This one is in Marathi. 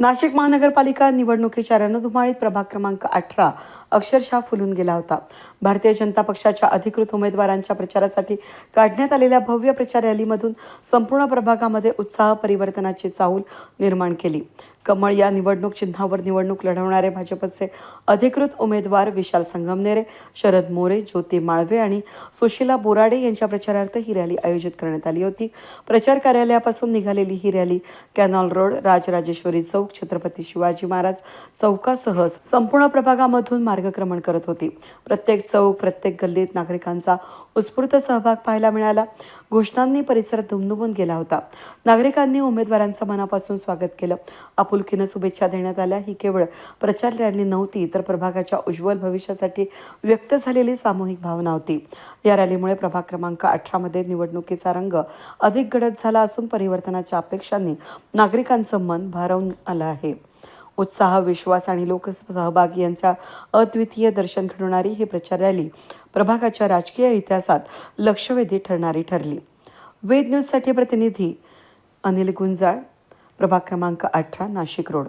नाशिक महानगरपालिका निवडणुकीच्या रणधुमाळीत प्रभाग क्रमांक अठरा अक्षरशः फुलून गेला होता. भारतीय जनता पक्षाच्या अधिकृत उमेदवारांच्या प्रचारासाठी काढण्यात आलेल्या भव्य प्रचार रॅलीमधून संपूर्ण प्रभागामध्ये उत्साह परिवर्तनाची चाहूल निर्माण केली. कमळ या निवडणूक चिन्हावर निवडणूक लढवणारे भाजपचे अधिकृत उमेदवार विशाल संगमनेरे शरद मोरे ज्योती माळवे आणि सुशीला बोराडे यांच्या प्रचारार्थ ही रॅली आयोजित करण्यात आली होती. प्रचार कार्यालयापासून निघालेली ही रॅली कॅनॉल रोड राजराजेश्वरी चौक छत्रपती शिवाजी महाराज चौकासह संपूर्ण प्रभागामधून मार्गक्रमण करत होती. प्रत्येक चौक प्रत्येक गल्लीत नागरिकांचा उत्स्फूर्त सहभाग पाहायला मिळाला. घोषणांनी परिसर दुमदुमून गेला होता. नागरिकांनी उमेदवारांचं मनापासून स्वागत केलं. आपुलकीनं शुभेच्छा देण्यात आल्या. ही केवळ प्रचार रॅली नव्हती तर प्रभागाच्या उज्ज्वल भविष्यासाठी व्यक्त झालेली सामूहिक भावना होती. या रॅलीमुळे प्रभाग क्रमांक अठरामध्ये निवडणुकीचा रंग अधिक गडद झाला असून परिवर्तनाच्या अपेक्षांनी नागरिकांचं मन भारावून आलं आहे. उत्साह विश्वास आणि लोकसहभाग यांचा अद्वितीय दर्शन घडवणारी ही प्रचार रॅली प्रभागाच्या राजकीय इतिहासात लक्षवेधी ठरणारी ठरली. वेद न्यूजसाठी प्रतिनिधी अनिल गुंजाळ प्रभाग क्रमांक अठरा नाशिक रोड.